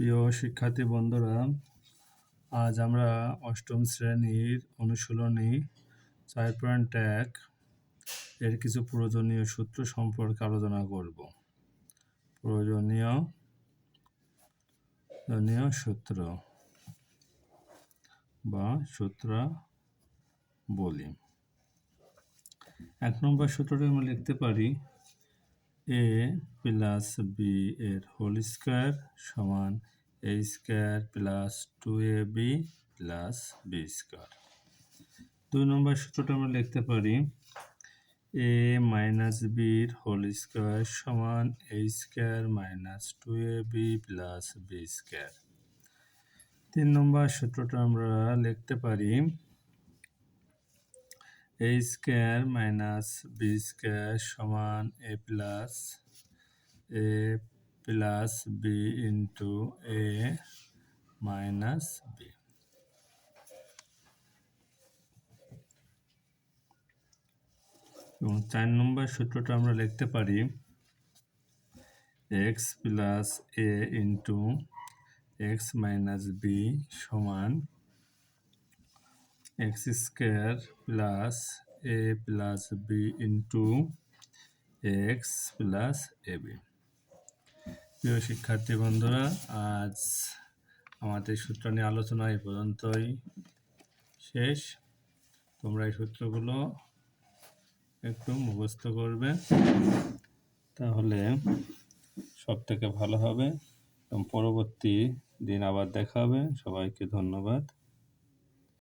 প্রিয় শিক্ষার্থী বন্ধুরা, আজ আমরা অষ্টম শ্রেণির অনুশীলনী চার পয়েন্ট এক এর কিছু প্রয়োজনীয় সূত্র সম্পর্কে আলোচনা করব। প্রয়োজনীয় সূত্র বা সূত্র বলি এক নম্বর সূত্রটি আমরা লিখতে পারি, এ প্লাস বি এর হোল স্কোয়ার সমান A square plus two A B plus B square দুই নম্বর সূত্রটা আমরা লিখতে পারি এ মাইনাস বির হোল স্কোয়ার সমান A square minus two A B plus B square তিন নম্বর সূত্রটা আমরা লিখতে পারি A square minus B square সমান A plus A plus B into A minus B এবং চার নম্বর সূত্রটা আমরা লিখতে পারি X plus A into X minus B সমান X square plus A plus B into X plus A B প্রিয় শিক্ষার্থী বন্ধুরা, আজ আমাদের সূত্র নিয়ে আলোচনা এই পর্যন্তই শেষ। তোমরা এই সূত্রগুলো একটু মুখস্থ করবে, তাহলে সব থেকে ভালো হবে। এবং পরবর্তী দিন আবার দেখা হবে। সবাইকে ধন্যবাদ।